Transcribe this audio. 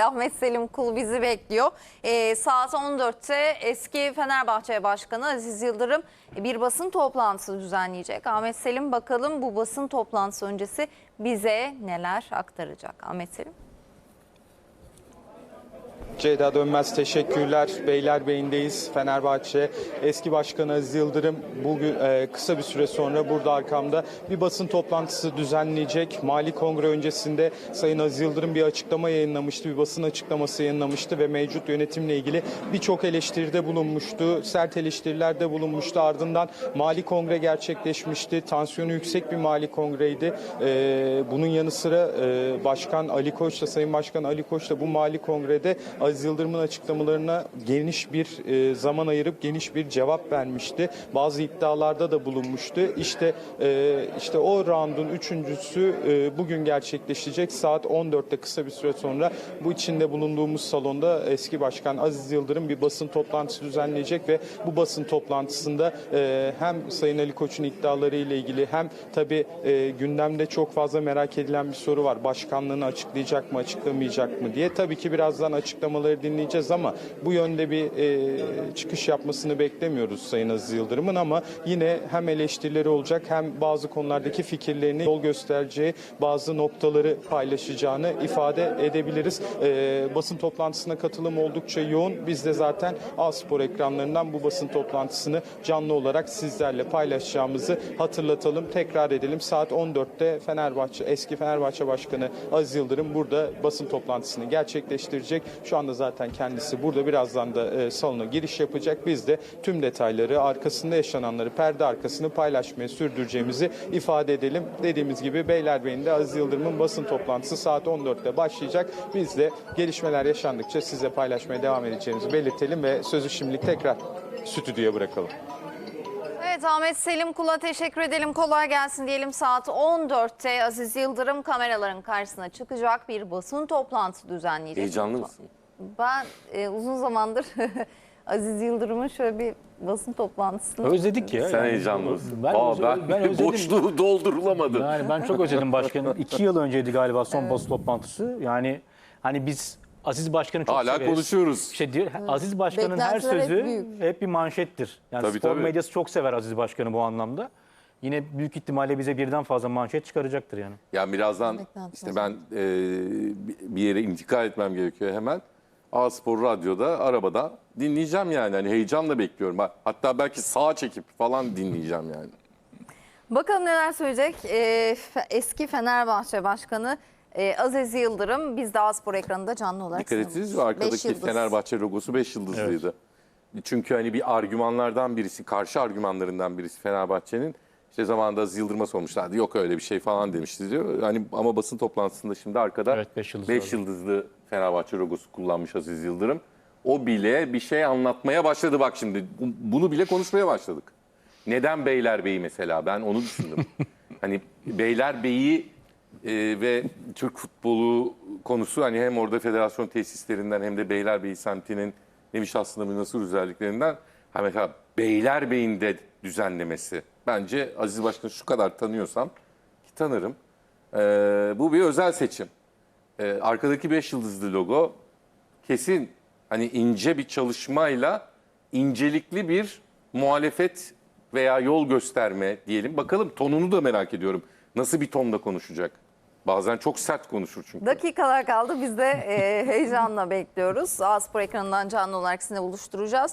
Ahmet Selim Kul bizi bekliyor. Ee, saat 14'te eski Fenerbahçe Başkanı Aziz Yıldırım bir basın toplantısı düzenleyecek. Ahmet Selim bakalım bu basın toplantısı öncesi bize neler aktaracak? Ahmet Selim. Ceyda Dönmez teşekkürler. Beylerbeyi'ndeyiz. Fenerbahçe eski başkanı Aziz Yıldırım bugün e, kısa bir süre sonra burada arkamda bir basın toplantısı düzenleyecek. Mali Kongre öncesinde Sayın Aziz Yıldırım bir açıklama yayınlamıştı. Bir basın açıklaması yayınlamıştı ve mevcut yönetimle ilgili birçok eleştiride bulunmuştu. Sert eleştirilerde bulunmuştu. Ardından Mali Kongre gerçekleşmişti. Tansiyonu yüksek bir Mali Kongreydi. E, bunun yanı sıra e, Başkan Ali Koç da Sayın Başkan Ali Koç da bu Mali Kongrede Aziz Yıldırım'ın açıklamalarına geniş bir e, zaman ayırıp geniş bir cevap vermişti. Bazı iddialarda da bulunmuştu. İşte e, işte o roundun üçüncüsü e, bugün gerçekleşecek. Saat 14'te kısa bir süre sonra bu içinde bulunduğumuz salonda eski başkan Aziz Yıldırım bir basın toplantısı düzenleyecek ve bu basın toplantısında e, hem Sayın Ali Koç'un iddiaları ile ilgili hem tabii e, gündemde çok fazla merak edilen bir soru var. Başkanlığını açıklayacak mı, açıklamayacak mı diye. Tabii ki birazdan açıklamaları dinleyeceğiz ama bu yönde bir e, çıkış yapmasını beklemiyoruz Sayın Aziz Yıldırım'ın ama yine hem eleştirileri olacak hem bazı konulardaki fikirlerini yol göstereceği bazı noktaları paylaşacağını ifade edebiliriz. E, basın toplantısına katılım oldukça yoğun. Biz de zaten A-Spor ekranlarından bu basın toplantısını canlı olarak sizlerle paylaşacağımızı hatırlatalım. Tekrar edelim. Saat 14'te Fenerbahçe eski Fenerbahçe Başkanı Aziz Yıldırım burada basın toplantısını gerçekleştirecek. Şu anda zaten kendisi burada birazdan da e, salona giriş yapacak. Biz de tüm detayları, arkasında yaşananları, perde arkasını paylaşmaya sürdüreceğimizi ifade edelim. Dediğimiz gibi Beylerbeyi'nde Aziz Yıldırım'ın basın toplantısı saat 14'te başlayacak. Biz de gelişmeler yaşandıkça size paylaşmaya devam edeceğimizi belirtelim ve sözü şimdilik tekrar stüdyoya bırakalım. Evet Ahmet Selim Kul'a teşekkür edelim. Kolay gelsin diyelim. Saat 14'te Aziz Yıldırım kameraların karşısına çıkacak bir basın toplantısı düzenleyecek. Heyecanlı mısın? Ben e, uzun zamandır Aziz Yıldırım'ın şöyle bir basın toplantısını Özledik ya. Sen yani. heyecanlı mısın? Ben, Aa, ben, ben özledim. boşluğu doldurulamadı. Yani ben çok özledim başkanım. İki yıl önceydi galiba son basın toplantısı. Yani hani biz Aziz Başkan'ı çok Hala severiz. konuşuyoruz. İşte diyor, Aziz Başkan'ın her hep sözü büyük. hep, bir manşettir. Yani Tabii, spor tabii. medyası çok sever Aziz Başkan'ı bu anlamda. Yine büyük ihtimalle bize birden fazla manşet çıkaracaktır yani. Ya birazdan işte ben e, bir yere intikal etmem gerekiyor hemen. A Spor Radyo'da arabada dinleyeceğim yani. Hani heyecanla bekliyorum. Hatta belki sağa çekip falan dinleyeceğim yani. Bakalım neler söyleyecek Ee, eski Fenerbahçe Başkanı e, Aziz Yıldırım. Biz de Aspor ekranında canlı olarak Dikkat ettiniz mi? Beş Arkadaki. Fenerbahçe logosu 5 yıldızlıydı. Çünkü hani bir argümanlardan birisi, karşı argümanlarından birisi Fenerbahçe'nin işte zamanında Aziz Yıldırım'a sormuşlardı. Yok öyle bir şey falan demişti diyor. Hani ama basın toplantısında şimdi arkada Evet, beş yıldız 5 vardı. yıldızlı Fenerbahçe logosu kullanmış Aziz Yıldırım. O bile bir şey anlatmaya başladı bak şimdi. Bu- Bunu bile konuşmaya başladık. Neden Beylerbeyi mesela? Ben onu düşündüm. hani Beylerbeyi e, ve Türk futbolu konusu hani hem orada federasyon tesislerinden hem de Beylerbeyi semtinin demiş aslında münasır özelliklerinden ha mesela Beylerbeyi'nde düzenlemesi. Bence Aziz Başkan'ı şu kadar tanıyorsam ki tanırım. e, bu bir özel seçim. E, arkadaki 5 yıldızlı logo kesin hani ince bir çalışmayla incelikli bir muhalefet veya yol gösterme diyelim. Bakalım tonunu da merak ediyorum. Nasıl bir tonda konuşacak? Bazen çok sert konuşur çünkü. Dakikalar kaldı. Biz de e, heyecanla bekliyoruz. Aspor ekranından canlı olarak sizinle buluşturacağız.